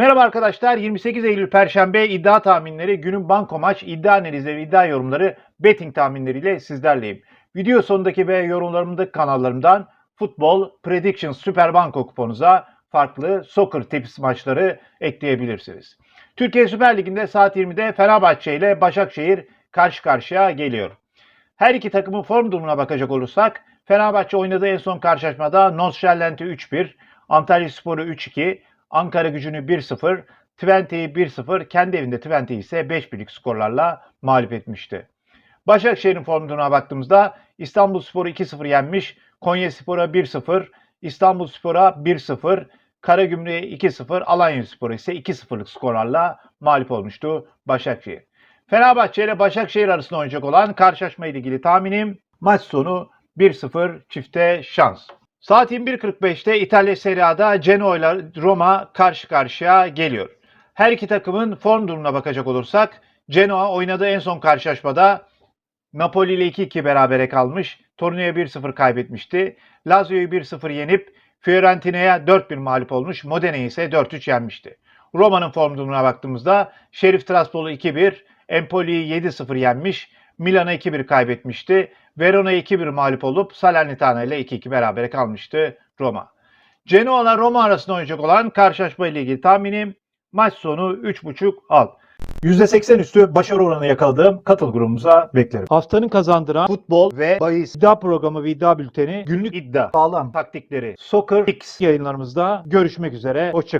Merhaba arkadaşlar. 28 Eylül Perşembe iddia tahminleri, günün banko maç, iddia analizleri, iddia yorumları, betting tahminleriyle sizlerleyim. Video sonundaki ve yorumlarımdaki kanallarımdan futbol, prediction, süper banko kuponunuza farklı soccer tips maçları ekleyebilirsiniz. Türkiye Süper Ligi'nde saat 20'de Fenerbahçe ile Başakşehir karşı karşıya geliyor. Her iki takımın form durumuna bakacak olursak Fenerbahçe oynadığı en son karşılaşmada Nosçerlent'i 3-1, Antalya Sporu 3-2, Ankara gücünü 1-0, Twente'yi 1-0, kendi evinde Twente ise 5-1'lik skorlarla mağlup etmişti. Başakşehir'in form baktığımızda İstanbul Sporu 2-0 yenmiş, Konya Spor'a 1-0, İstanbul Spor'a 1-0, Karagümrük'e 2-0, Alanya Sporu ise 2-0'lık skorlarla mağlup olmuştu Başakşehir. Fenerbahçe ile Başakşehir arasında oynayacak olan karşılaşma ile ilgili tahminim maç sonu 1-0 çifte şans. Saat 21.45'te İtalya Serie A'da Genoa ile Roma karşı karşıya geliyor. Her iki takımın form durumuna bakacak olursak Genoa oynadığı en son karşılaşmada Napoli ile 2-2 berabere kalmış. Torino'ya 1-0 kaybetmişti. Lazio'yu 1-0 yenip Fiorentina'ya 4-1 mağlup olmuş. Modena'yı ise 4-3 yenmişti. Roma'nın form durumuna baktığımızda Şerif Trabzon'u 2-1, Empoli'yi 7-0 yenmiş. Milan'a 2-1 kaybetmişti. Verona'ya 2-1 mağlup olup Salernitana ile 2-2 berabere kalmıştı Roma. Genoa ile Roma arasında oynayacak olan karşılaşma ile ilgili tahminim maç sonu 3.5 alt. %80 üstü başarı oranı yakaladığım katıl grubumuza beklerim. Haftanın kazandıran futbol ve bahis iddia programı ve iddia bülteni günlük iddia Sağlam. taktikleri Soccer X yayınlarımızda görüşmek üzere. Hoşçakalın.